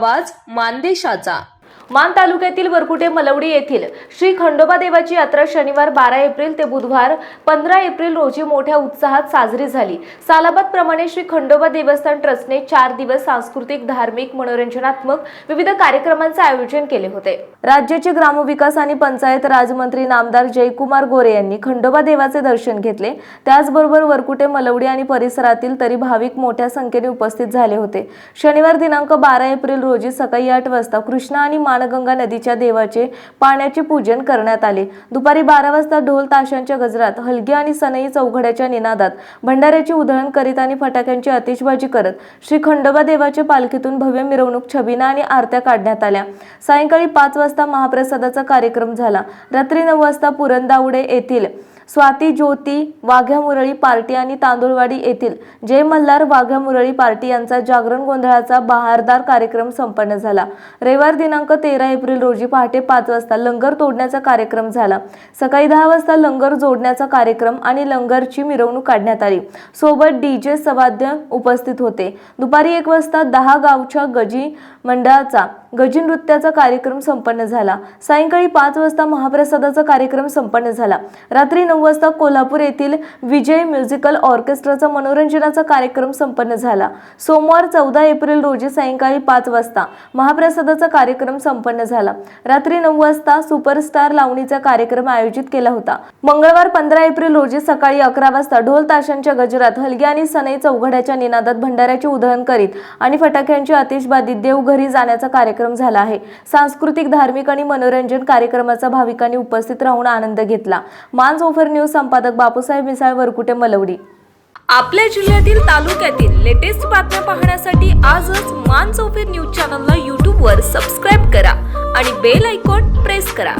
आवाज मानदेशाचा. मान तालुक्यातील वरकुटे मलवडी येथील श्री खंडोबा देवाची यात्रा शनिवार बारा एप्रिल ते बुधवार पंधरा एप्रिल रोजी मोठ्या उत्साहात साजरी झाली. सालाबाद प्रमाणे श्री खंडोबा देवस्थान ट्रस्टने चार दिवस सांस्कृतिक धार्मिक मनोरंजनात्मक विविध कार्यक्रमांचे आयोजन केले होते. राज्याचे ग्रामविकास आणि पंचायत राजमंत्री नामदार जयकुमार गोरे यांनी खंडोबा देवाचे दर्शन घेतले. त्याचबरोबर वरकुटे मलवडी आणि परिसरातील तरी भाविक मोठ्या संख्येने उपस्थित झाले होते. शनिवार दिनांक बारा एप्रिल रोजी सकाळी आठ वाजता कृष्णा आणि बाणगंगा नदीच्या देवाचे पाण्याचे पूजन करण्यात आले. दुपारी बारा वाजता ढोल ताशांच्या गजरात हलगी आणि सनई चौघड्याच्या निनादात भंडाऱ्याची उधळण करीत आणि फटाक्यांची आतिषबाजी करत श्री खंडोबा देवाच्या पालखीतून भव्य मिरवणूक छबिना आणि आरत्या काढण्यात आल्या. सायंकाळी पाच वाजता महाप्रसादाचा कार्यक्रम झाला. रात्री नऊ वाजता पुरंदावडे येथील स्वाती ज्योती वाघ्या मुरळी पार्टी आणि तांदुळवाडी येथील जय मल्हार वाघ्या मुरळी पार्टी यांचा जागरण गोंधळाचा बहारदार कार्यक्रम संपन्न झाला. रविवार दिनांक तेरा एप्रिल रोजी पहाटे पाच वाजता लंगर तोडण्याचा कार्यक्रम झाला. सकाळी दहा वाजता लंगर जोडण्याचा कार्यक्रम आणि लंगरची मिरवणूक काढण्यात आली. सोबत डीजे सवाद्य उपस्थित होते. दुपारी एक वाजता दहा गावच्या गजी मंडळाचा गजी नृत्याचा कार्यक्रम संपन्न झाला. सायंकाळी पाच वाजता महाप्रसादाचा कार्यक्रम संपन्न झाला. रात्री नऊ वाजता कोल्हापूर येथील विजय म्युझिकल ऑर्केस्ट्राचा मनोरंजनाचा कार्यक्रम संपन्न झाला. सोमवार चौदा एप्रिल रोजी सायंकाळी पाच वाजता महाप्रसादाचा कार्यक्रम संपन्न झाला. रात्री नऊ वाजता सुपरस्टार लावणीचा कार्यक्रम आयोजित केला होता. मंगळवार पंधरा एप्रिल रोजी सकाळी अकरा वाजता ढोल ताशांच्या गजरात हलगी आणि सनई चौघड्याच्या निनादात भंडाऱ्याची उधळण करीत आणि फटाक्यांची आतिषबाजी देवघरी जाण्याचा कार्यक्रम झाला आहे. सांस्कृतिक धार्मिक आणि मनोरंजन कार्यक्रमाचा भाविकांनी उपस्थित राहून आनंद घेतला. मानस ओफर न्यूज संपादक बापूसाहेब मिसाळ वरकुटे मलवडी. आपल्या जिल्ह्यातील तालुक्यातील लेटेस्ट बातम्या पाहण्यासाठी आजच मान ओफेर न्यूज चॅनलला यूट्यूबवर सबस्क्राईब करा आणि बेल आयकॉन प्रेस करा.